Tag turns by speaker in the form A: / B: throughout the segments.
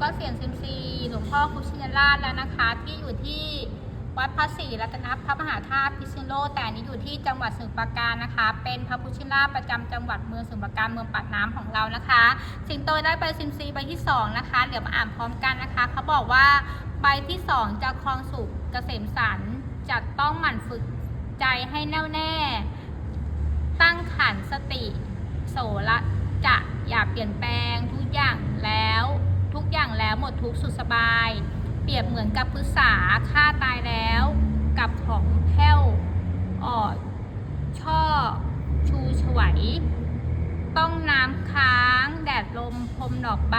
A: ก็เสียงซิมซีหลวงพ่อคุชินราชแล้วนะคะ ที่อยู่ที่วัดพระศรีรัตนพระมหาธาตุพิษณุโลกแต่นี้อยู่ที่จังหวัดสมุทรปราการนะคะ เป็นพระพุชินราชประจำจังหวัดเมืองสมุทรปราการเมืองปากน้ำของเรานะคะ สิงโตได้ใบซิมซีใบที่สองนะคะเดี๋ยวมาอ่านพร้อมกันนะคะเขาบอกว่าใบที่สองจะคลองสุขเกษมสันจะต้องหมั่นฝึกใจให้แน่วแน่ ตั้งขันสติ โสระจะอย่าเปลี่ยนแปลงแล้ว ทุกอย่างแล้วหม ดทุกข์สุขสบาย เปรียบเหมือนกับพฤษาฆ่าตายแล้ว กับของแผ้วออนช่อชูฉวย ต้องน้ำค้าง แดดลมพรมดอกใบ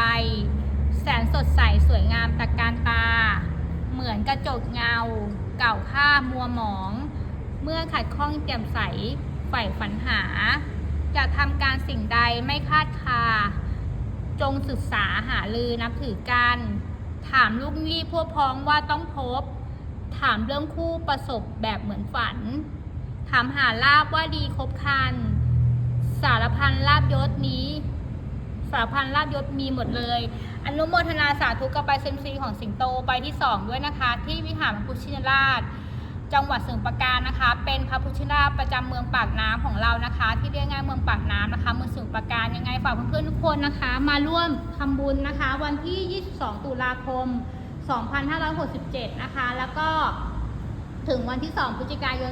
A: แสนสดใสสวยงามตะการตา เหมือนกระจกเงา เก่าค่ามัวหมอง เมื่อขัดข้องแจ่มใสใฝ่ฝันหา จะทำการสิ่งใดไม่คาดคา จงศึกษาหาลือนับถือกัน ถามลูกหนี้พวกพ้องว่าต้องพบ ถามเรื่องคู่ประสบแบบเหมือนฝัน ถามหาลาบว่าดีครบคัน สารพันลาบยศนี้ สารพันลาบยศมีหมดเลย อนุโมทนาสาธุกับใบเซมซีของสิงโตใบที่2ด้วยนะคะ ที่วิหารพุชินราช จังหวัดสมุทรปราการนะคะ เป็นพระพุทธชินราชประจำเมืองปากน้ำของเรานะคะ ที่เรียกง่ายเมืองปากน้ำนะคะ เมืองสมุทรปราการยังไงฝากเพื่อนๆทุกคนนะคะ มาร่วมทำบุญนะคะ วันที่ 22 ตุลาคม 2567 นะคะ แล้วก็ถึงวันที่ 2 พฤศจิกายน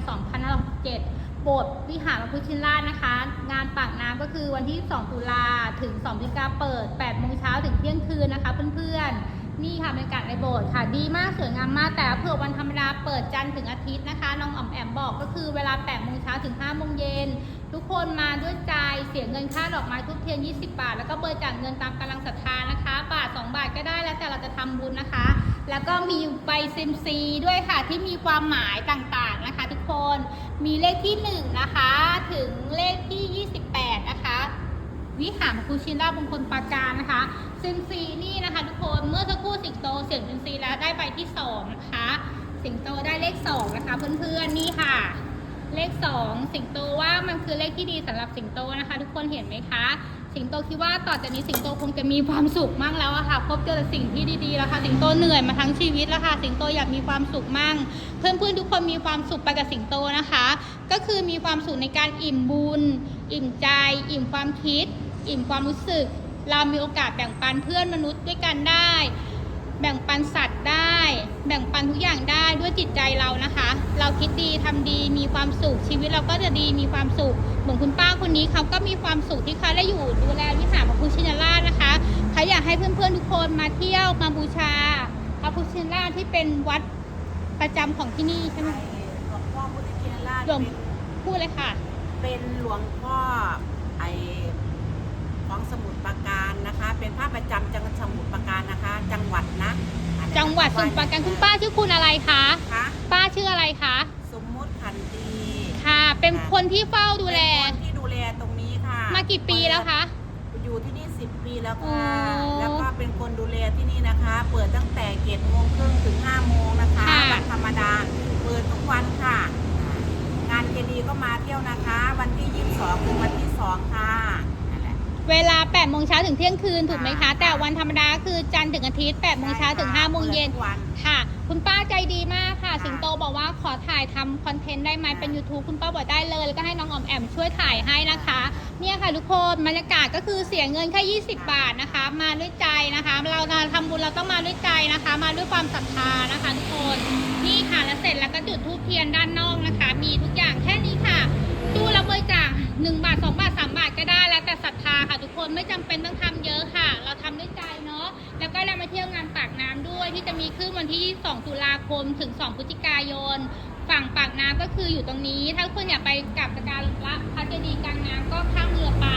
A: 2567โบสถ์วิหารพระพุทธชินราชนะคะ งานปากน้ำก็คือวันที่ 2 ตุลาถึง 2 พฤศจิกาเปิด 8 โมงเช้าถึงเที่ยงคืนนะคะเพื่อนๆ นี่ค่ะบรรยากาศในโบสถ์ค่ะ ดีมากสวยงามมาก แต่เผื่อวันธรรมดาเปิดจันทร์ถึงอาทิตย์นะคะน้องอ๋อมแอมบอกก็คือเวลา8โมงเช้าถึง5โมงเย็นทุกคนมาด้วยใจเสียเงินค่าดอกไม้ทุกเทียน 20 บาท แล้วก็เบอร์จ่ายเงินตามกำลังศรัทธานะคะ บาท 2 บาทก็ได้แล้วแต่เราจะทำบุญนะคะ แล้วก็มีใบซิมซีด้วยค่ะที่มีความหมายต่างๆนะคะ ทุกคนมีเลขที่ 1 นะคะ ถึงเลขที่28 วิหารพระพุชินราชมงคลปาการนะคะซิมซีนี่นะคะทุกคนเมื่อสักครู่สิงโตเสียงซิมซีแล้วได้ใบที่สองนะคะสิงโตได้เลขสองนะคะเพื่อนๆนี่ค่ะ เลขสองสิงโตว่ามันคือเลขที่ดีสำหรับสิงโตนะคะ ทุกคนเห็นไหมคะสิงโตคิดว่าต่อจากนี้สิงโตคงจะมีความสุขมั่งแล้วอะค่ะพบเจอแต่สิ่งที่ดีๆแล้วค่ะสิงโตเหนื่อยมาทั้งชีวิตแล้วค่ะสิงโตอยากมีความสุขมั่ง เพื่อนๆทุกคนมีความสุขไปกับสิงโตนะคะ ก็คือมีความสุขในการอิ่มบุญ อิ่มใจ อิ่มความคิด อิ่มความรู้สึก เรามีโอกาสแบ่งปันเพื่อนมนุษย์ด้วยกันได้ แบ่งปันสัตว์ได้ แบ่งปันทุกอย่างได้ด้วยจิตใจเรานะคะ เราคิดดีทำดีมีความสุขชีวิตเราก็จะดีมีความสุขเหมือนคุณป้าคนนี้เขาก็มีความสุขที่เขาได้อยู่ดูแลวิหารพระพุทธชินราชนะคะเขาอยากให้เพื่อนๆทุกคนมาเที่ยวมาบูชาพระพุทธชินราชที่เป็นวัดประจำของที่นี่ใช่ไหม
B: หลวงพ่อพุทธชินราช
A: หลวง
B: เป็น
A: พูดเลยค่ะ
B: เป็นหลวงพ่อไอของสมุทรปราการนะคะ เป็นพระประจำจังหวัดสมุทรปราการนะคะ จังหวัดนะอันนั้น
A: จังหวัดสมุทรปราการคุณป้าชื่อคุณอะไรคะ
B: คะ
A: ป้าชื่ออะไรคะ
B: สมมุติขันตี
A: ค่ะ เป็นคนที่เฝ้าดูแล
B: เป็นคนที่ดูแลตรงนี้ค่ะ
A: มากี่ปีแล้วคะ
B: อยู่ที่นี่ 10 ปีแล้ว
A: โอ้
B: ค่ะแล้วก็เป็นคนดูแลที่นี่นะคะ เปิดตั้งแต่เจ็ดโมงครึ่งถึง5โมงนะคะ
A: ค่ะ
B: วันธรรมดา เปิดทุกวันค่ะ งานเจดีย์ก็มาเที่ยวนะคะ วันที่ 22ถึงวันที่ 2 ค่ะนั่นแหละ
A: เวลา8โมงเช้าถึงเที่ยงคืนถูกไหมคะ
B: ค่ะ
A: แต่วันธรรมดาคือจันทร์ถึงอาทิตย์8โมงเช้าถึง5โมงเย็น
B: ปิดทุกวัน
A: ค่ะ คุณป้าใจดีมากค่ะ
B: ค่ะ
A: สิงโตบอกว่าขอถ่ายทำคอนเทนต์ได้ไหม
B: ค่ะ
A: เป็น YouTube คุณป้าบอกได้เลย แล้วก็ให้น้องออมแอมช่วยถ่ายให้นะคะ เนี่ยค่ะทุกคนบรรยากาศก็คือเสียเงินแค่20 บาทนะคะ มาด้วยใจนะคะ เราทำบุญเราต้องมาด้วยใจนะคะ มาด้วยความศรัทธานะคะทุกคนนี่ค่ะแล้วเสร็จแล้วก็จุดธูปเทียนด้านนอกนะคะ มีทุกอย่าง นไม่จำเป็นต้องทำเยอะค่ะ เราทำด้วยใจเนาะแล้วก็เรามาเที่ยวงานปากน้ำด้วย ที่จะมีขึ้นวันที่ 2 ตุลาคมถึง 2 พฤศจิกายน ฝั่งปากน้ำก็คืออยู่ตรงนี้ ถ้าทุกคนอยากไปกราบสกการะพระเจดีย์กลางน้ำก็ข้ามเรือไป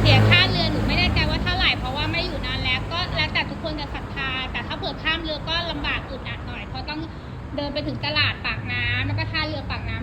A: เสียค่าเรือหนูไม่แน่ใจว่าเท่าไหร่เพราะว่าไม่อยู่นานแล้วก็แล้วแต่ทุกคนจะศรัทธา แต่ถ้าเผื่อข้ามเรือก็ลำบากอึดอัดหน่อยเพราะต้องเดินไปถึงตลาดปากน้ำแล้วก็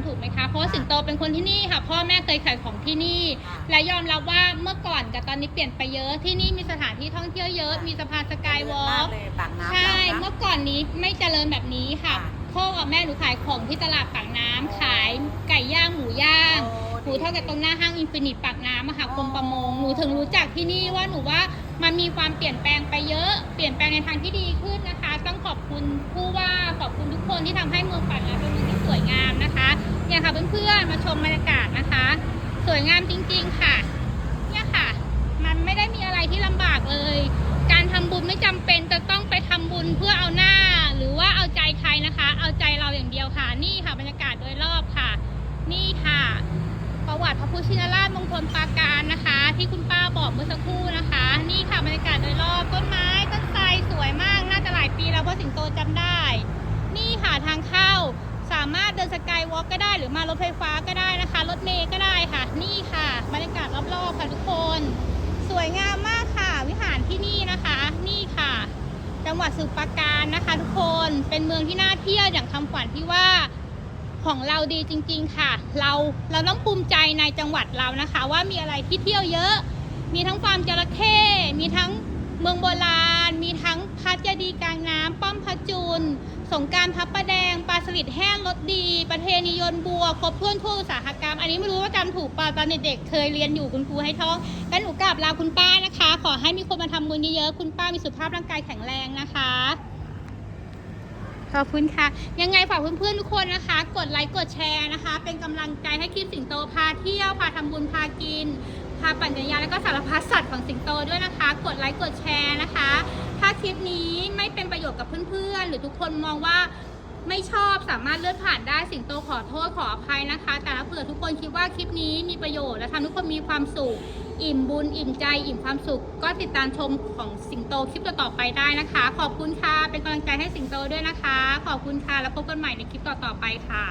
A: ถูกไหมคะ เพราะว่าสิงโตเป็นคนที่นี่ค่ะ พ่อแม่เคยขายของที่นี่
B: ค่ะ
A: และยอมรับว่าเมื่อก่อนกับตอนนี้เปลี่ยนไปเยอะที่นี่มีสถานที่ท่องเที่ยวเยอะ มีสะพานสกายวอ
B: มาก
A: ล์ก
B: เลยปากน้ำ
A: ใช่
B: เรานะ
A: เมื่อก่อนนี้ไม่เจริญแบบนี้ค่ะ
B: ค่ะ
A: พ่อกับแม่หนูขายของที่ตลาดปากน้ำขายไก่ย่างหมูย่าง
B: โอ้
A: หนูเท่ากับตรงหน้าห้างอินฟินิตปากน้ำอะค่ะ
B: อ๋อ
A: กรมประมงหนูถึงรู้จักที่นี่ว่าหนูว่ามันมีความเปลี่ยนแปลงไปเยอะ เปลี่ยนแปลงในทางที่ดีขึ้นนะคะ ต้องขอบคุณผู้ว่าขอบคุณทุกคนที่ทำให้เมืองฝันและเป็นเมืองที่สวยงามนะคะ เนี่ยค่ะเพื่อนๆมาชมบรรยากาศนะคะ สวยงามจริงๆค่ะ เนี่ยค่ะ มันไม่ได้มีอะไรที่ลำบากเลย การทำบุญไม่จำเป็นจะต้องไปทำบุญเพื่อเอาหน้า หรือว่าเอาใจใครนะคะ เอาใจเราอย่างเดียวค่ะ นี่ค่ะบรรยากาศโดยรอบค่ะ นี่ค่ะ ประวัติพระพุทธชินราชมงคลปราการนะคะ ที่คุณป้าบอกเมื่อสักครู่นะคะ นี่ค่ะบรรยากาศโดยรอบต้นไม้ต้นไทรสวยมากน่าจะหลายปีแล้วเพราะสิงโตจำได้ นี่ค่ะทางเข้าสามารถเดิน สกายวอล์กก็ได้หรือมารถไฟฟ้าก็ได้นะคะ รถเมล์ก็ได้ค่ะ นี่ค่ะบรรยากาศรอบๆค่ะทุกคน สวยงามมากค่ะ วิหารที่นี่นะคะ นี่ค่ะ จังหวัดสุพรปราการนะคะ ทุกคนเป็นเมืองที่น่าเที่ยวอย่างคำขวัญที่ว่าของเราดีจริง ๆ ค่ะ เราเราต้องภูมิใจในจังหวัดเรานะคะ ว่ามีอะไรที่เที่ยวเยอะ มีทั้งฟาร์มจระเข้มีทั้งเมืองโบราณ มีทั้งพัทยาดีกลางน้ำป้อมพระจุล สงการพับประแดงปลาสลิดแห้งรสดี ประเพณียนบัว ครบถ้วนทั่วอุตสาหกรรม อันนี้ไม่รู้ว่าจำถูกเปล่าตอนเด็กๆเคยเรียนอยู่คุณครูให้ท่องกันหนูกราบลาคุณป้านะคะ ขอให้มีคนมาทำบุญเยอะๆคุณป้ามีสุขภาพร่างกายแข็งแรงนะคะขอบคุณค่ะ ยังไงฝากเพื่อนๆทุกคนนะคะ กดไลค์กดแชร์นะคะ เป็นกำลังใจให้คลิปสิงโตพาเที่ยวพาทำบุญพากิน พาปั่นจักรยานแล้วก็สารพัดสัตว์ของสิงโตด้วยนะคะ กดไลค์กดแชร์นะคะ ถ้าคลิปนี้ไม่เป็นประโยชน์กับเพื่อนๆ หรือทุกคนมองว่าไม่ชอบสามารถเลื่อนผ่านได้สิงโตขอโทษขออภัยนะคะ แต่ถ้าเผื่อทุกคนคิดว่าคลิปนี้มีประโยชน์และทำให้ทุกคนมีความสุข อิ่มบุญอิ่มใจอิ่มความสุข ก็ติดตามชมของสิงโตคลิปต่อๆไปได้นะคะ ขอบคุณค่ะเป็นกำลังใจให้สิงโตด้วยนะคะ ขอบคุณค่ะแล้วพบกันใหม่ในคลิปต่อๆไปค่ะ